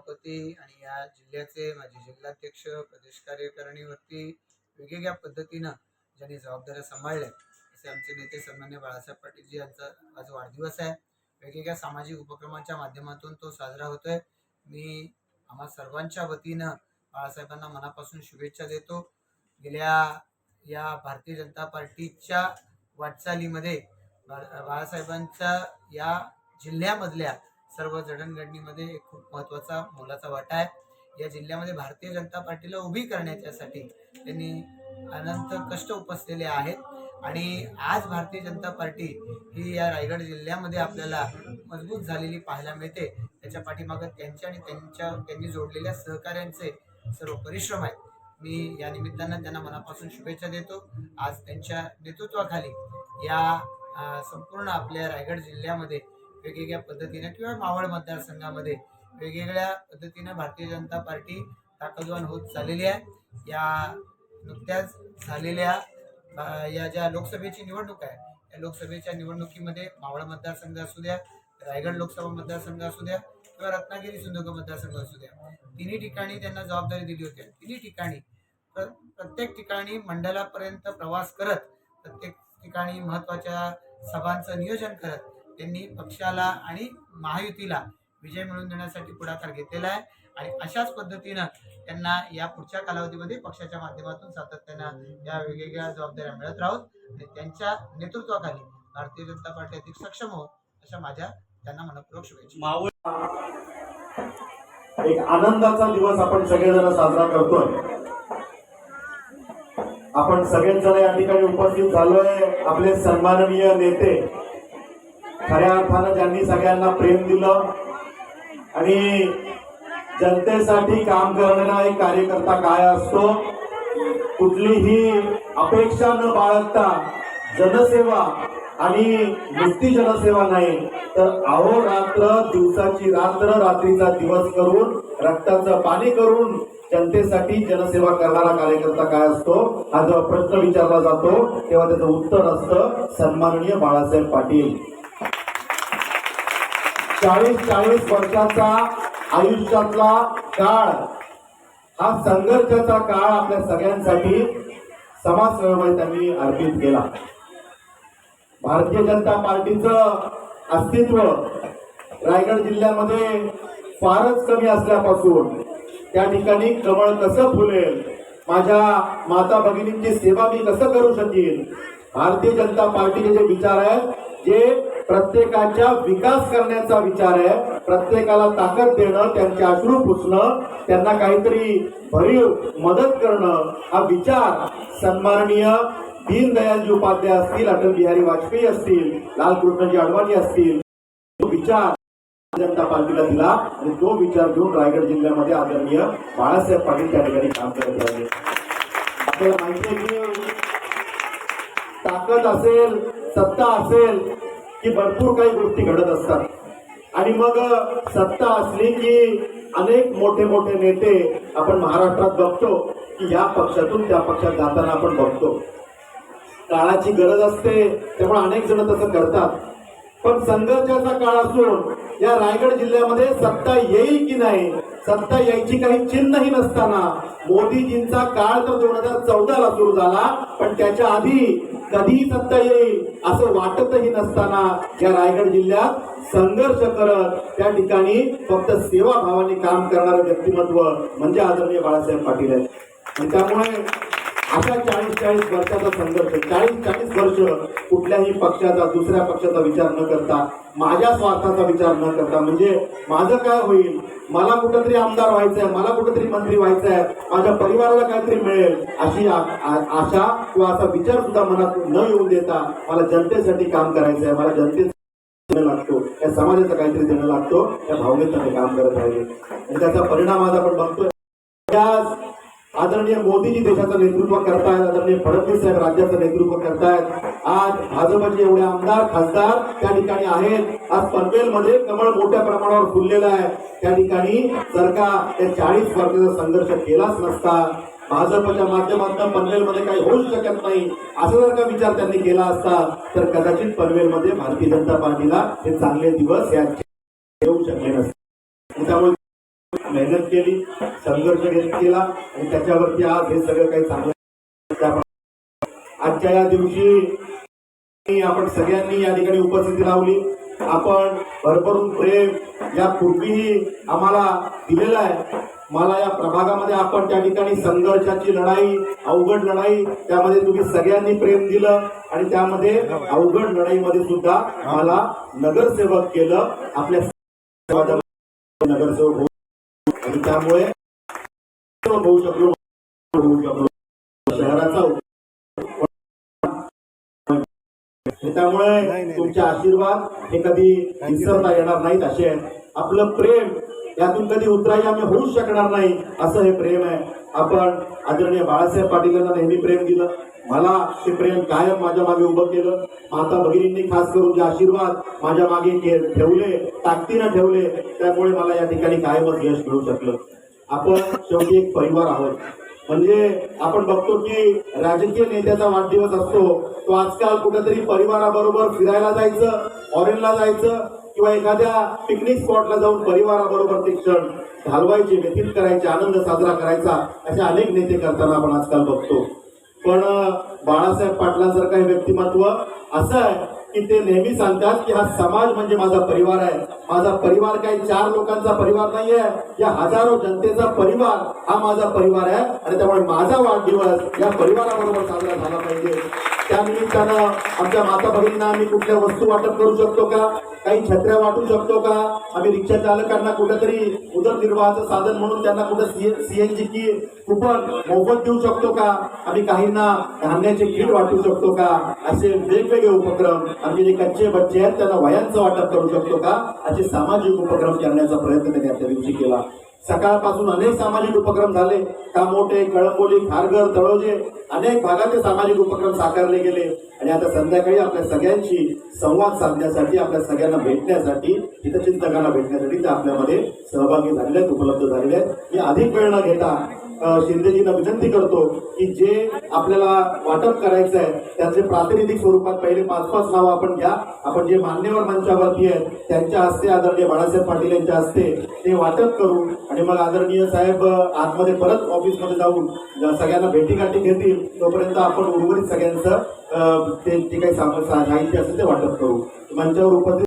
सभापती आणि या जिल्ह्याचे माजी जिल्हाध्यक्ष प्रदेश कार्यकारिणीवरती वेगवेगळ्या पद्धतीनं ज्यांनी जबाबदाऱ्या सांभाळल्या असे आमचे नेते सन्मान्य बाळासाहेब पाटीलजी यांचा आज वाढदिवस आहे. वेगवेगळ्या सामाजिक उपक्रमांच्या माध्यमातून तो साजरा होतोय. मी आम्हा सर्वांच्या वतीनं बाळासाहेबांना मनापासून शुभेच्छा देतो. गेल्या या भारतीय जनता पार्टीच्या वाटचालीमध्ये बाळासाहेबांच्या या जिल्ह्यामधल्या सर्व जडणघडणीमध्ये एक खूप महत्त्वाचा मोलाचा वाटा आहे. या जिल्ह्यामध्ये भारतीय जनता पार्टीला उभी करण्याच्यासाठी त्यांनी अनंत कष्ट उपसलेले आहेत. आणि आज भारतीय जनता पार्टी ही या रायगड जिल्ह्यामध्ये आपल्याला मजबूत झालेली पाहायला मिळते. त्याच्या पाठीमागं त्यांच्या आणि त्यांच्या त्यांनी जोडलेल्या सहकाऱ्यांचे सर्व परिश्रम आहेत. मी या निमित्तानं त्यांना मनापासून शुभेच्छा देतो. आज त्यांच्या नेतृत्वाखाली या संपूर्ण आपल्या रायगड जिल्ह्यामध्ये वेगवेगळ्या पद्धतीने किंवा मावळ मतदारसंघामध्ये वेगवेगळ्या पद्धतीनं भारतीय जनता पार्टी ताकदवान होत चाललेली आहे. या नुकत्याच झालेल्या या ज्या लोकसभेची निवडणूक आहे या लोकसभेच्या निवडणुकीमध्ये मावळ मतदारसंघ असू द्या रायगड लोकसभा मतदारसंघ असू द्या किंवा रत्नागिरी सिंधुदुर्ग मतदारसंघ असू द्या तिन्ही ठिकाणी त्यांना जबाबदारी दिली होती तिन्ही ठिकाणी प्रत्येक ठिकाणी मंडलापर्यंत प्रवास करत प्रत्येक ठिकाणी महत्त्वाच्या सभांचं नियोजन करत त्यांनी पक्षाला आणि महायुतीला विजय मिळवून देण्यासाठी पुढाकार घेतलेला आहे. आणि अशाच पद्धतीनं त्यांना या पुढच्या कालावधीमध्ये पक्षाच्या माध्यमातून सातत्यानं या वेगवेगळ्या जबाबदाऱ्या मिळत राहोत आणि त्यांच्या नेतृत्वाखाली भारतीय जनता पार्टी अधिक सक्षम हो अशा माझ्या त्यांना मनपूर्वक शुभेच्छा. एक आनंदाचा दिवस आपण सगळेजण साजरा करतोय. आपण सगळेच जण या ठिकाणी उपस्थित झालोय. आपले सन्माननीय नेते खऱ्या अर्थानं ज्यांनी सगळ्यांना प्रेम दिलं आणि जनतेसाठी काम करणारा एक कार्यकर्ता काय असतो? कुठलीही अपेक्षा न बाळगता जनसेवा आणि नुसती जनसेवा नाही तर अहोरात्र दिवसाची रात्र रात्रीचा दिवस करून रक्ताचं पाणी करून जनतेसाठी जनसेवा करणारा कार्यकर्ता काय असतो? हा जेव्हा प्रश्न विचारला जातो तेव्हा त्याचं उत्तर असतं सन्माननीय बाळासाहेब पाटील. चाळीस चाळीस वर्षाचा आयुष्यातला काळ हा संघर्षाचा काळ आपल्या सगळ्यांसाठी समाजसेवेमध्ये त्यांनी अर्पित केला. भारतीय जनता पार्टीचं अस्तित्व रायगड जिल्ह्यामध्ये फारच कमी असल्यापासून त्या ठिकाणी कमळ कसं फुलेल माझ्या माता भगिनींची सेवा मी कसं करू शकेन भारतीय जनता पार्टीचे जे विचार आहेत जे प्रत्येकाच्या विकास करण्याचा विचार आहे. प्रत्येकाला ताकद देणं त्यांचे अश्रू पुसणं त्यांना काहीतरी भरीव मदत करणं हा विचार सन्माननीय दीनदयालजी उपाध्याय असतील अटल बिहारी वाजपेयी असतील लालकृष्णजी अडवाणी असतील तो विचार जनता पार्टीला दिला आणि तो विचार घेऊन रायगड जिल्ह्यामध्ये आदरणीय बाळासाहेब पाटील त्या ठिकाणी काम करत राहिले. आपल्याला माहिती आहे की ताकद असेल सत्ता असेल की भरपूर काही गोष्टी घडत असतात. आणि मग सत्ता असली की अनेक मोठे मोठे नेते आपण महाराष्ट्रात बघतो की या पक्षातून त्या पक्षात जाताना आपण बघतो. काळाची गरज असते त्यामुळे अनेक जण तसं करतात. पण संघर्षाचा काळ असून या रायगड जिल्ह्यामध्ये सत्ता येईल की नाही सत्ता यायची काही चिन्हही नसताना मोदीजींचा काळ तर दोन हजार चौदाला सुरू झाला पण त्याच्या आधी कधी सत्ता येईल असं वाटतही नसताना या रायगड जिल्ह्यात संघर्ष करत त्या ठिकाणी फक्त सेवाभावाने काम करणारं व्यक्तिमत्व म्हणजे आदरणीय बाळासाहेब पाटील आहेत. आणि त्यामुळे अशा चाळीस चाळीस वर्षाचा संघर्ष चाळीस चाळीस वर्ष कुठल्याही पक्षाचा दुसऱ्या पक्षाचा विचार न करता माझ्या स्वार्थाचा विचार न करता म्हणजे माझं काय होईल? मला कुठंतरी आमदार व्हायचंय मला कुठंतरी मंत्री व्हायचंय माझ्या परिवाराला काहीतरी मिळेल अशी आशा किंवा असा विचार सुद्धा मनात न येऊन देता मला जनतेसाठी काम करायचंय मला जनतेसाठी लागतो या समाजाचं काहीतरी देणं लागतो या भावनेत काम करत राहिले. आणि त्याचा परिणाम आज आपण बघतोय. आदरणीय मोदीजी देशाचं नेतृत्व करतायत आदरणीय फडणवीस साहेब राज्याचं नेतृत्व करतायत. आज भाजपचे एवढे आमदार खासदार त्या ठिकाणी आहेत. आज पनवेलमध्ये कमळ मोठ्या प्रमाणावर फुललेलं आहे. त्या ठिकाणी जर का त्या चाळीस वर्षाचा संघर्ष केलाच नसता भाजपच्या माध्यमातून पनवेलमध्ये काही होऊ शकत नाही असा जर का विचार त्यांनी केला असता तर कदाचित पनवेलमध्ये भारतीय जनता पार्टीला हे चांगले दिवस या येऊ शकले नसते. मेहनत केली संघर्ष केला आणि त्याच्यावरती आज हे सगळं काही चांगलं आजच्या या दिवशी आपण सगळ्यांनी या ठिकाणी उपस्थिती लावली. आपण भरभरून प्रेम या पूर्वीही आम्हाला दिलेलं आहे. मला या प्रभागामध्ये आपण त्या ठिकाणी संघर्षाची लढाई अवघड लढाई त्यामध्ये तुम्ही सगळ्यांनी प्रेम दिलं आणि त्यामध्ये अवघड लढाईमध्ये सुद्धा मला नगरसेवक केलं. आपल्या नगरसेवक आणि त्यामुळे होऊ शकलो होऊ शकलो शहराचा त्यामुळे तुमचे आशीर्वाद हे कधी विसरता येणार नाहीत असे. आपलं प्रेम यातून कधी उतराई आम्ही होऊच शकणार नाही असं हे प्रेम आहे. आपण आदरणीय बाळासाहेब पाटील यांना नेहमी प्रेम दिलं. मला ते प्रेम कायम माझ्या मागे उभं केलं. माता भगिनींनी खास करून जे आशीर्वाद माझ्या मागे ठेवले ताकदीनं ठेवले त्यामुळे मला या ठिकाणी कायमच यश मिळू शकलं. आपण शेवटी एक परिवार आहोत. म्हणजे आपण बघतो की राजकीय नेत्याचा वाढदिवस असतो तो आजकाल कुठेतरी परिवाराबरोबर फिरायला जायचं फॉरेनला जायचं किंवा एखाद्या पिकनिक स्पॉटला जाऊन परिवाराबरोबर ते क्षण घालवायचे व्यतीत करायचे आनंद साजरा करायचा असे अनेक नेते करताना आपण आजकाल बघतो. पण बाळासाहेब पाटलांसारखं हे व्यक्तिमत्व असं आहे की ते नेहमी सांगतात की हा समाज म्हणजे माझा परिवार आहे. माझा परिवार काही चार लोकांचा परिवार नाही आहे या हजारो जनतेचा परिवार हा माझा परिवार आहे. आणि त्यामुळे माझा वाढदिवस या परिवाराबरोबर साजरा झाला पाहिजे. त्या निमित्तानं आमच्या माता भगिनींना आम्ही कुठल्या वस्तू वाटप करू शकतो का? काही छत्र्या वाटू शकतो का? आम्ही रिक्षा चालकांना कुठेतरी उदरनिर्वाहाचं साधन म्हणून त्यांना कुठं सी सीएनजी की कुपन मोफत देऊ शकतो का? आम्ही काहींना धान्याचे किट वाटू शकतो का? असे वेगवेगळे उपक्रम आमचे जे कच्चे बच्चे आहेत त्यांना वयांचं वाटप करू शकतो का? असे सामाजिक उपक्रम करण्याचा प्रयत्न त्यांनी आपल्या दिवशी केला. सकाळपासून अनेक सामाजिक उपक्रम झाले. कामोठे कळंबोली खारघर तळोजे अनेक भागाचे सामाजिक उपक्रम साकारले गेले. आणि आता संध्याकाळी आपल्या सगळ्यांशी संवाद साधण्यासाठी आपल्या सगळ्यांना भेटण्यासाठी हितचिंतकांना भेटण्यासाठी ते आपल्यामध्ये सहभागी झालेले आहेत उपलब्ध झालेले आहेत. मी अधिक वेळ न घेता शिंदेजींना विनंती करतो की जे आपल्याला वाटप करायचं आहे त्याचे प्रातिनिधिक स्वरूपात पहिले पाच पाच नावं आपण घ्या. आपण जे मान्यवर मंचावरती आहेत त्यांच्या हस्ते आदरणीय बाळासाहेब पाटील यांच्या हस्ते ते वाटप करू आणि मग आदरणीय साहेब आतमध्ये परत ऑफिसमध्ये जाऊन सगळ्यांना भेटीगाठी घेतील. तोपर्यंत आपण उर्वरित सगळ्यांचं ते जे काही साहित्य असेल ते वाटप करू. मंचावर उपस्थित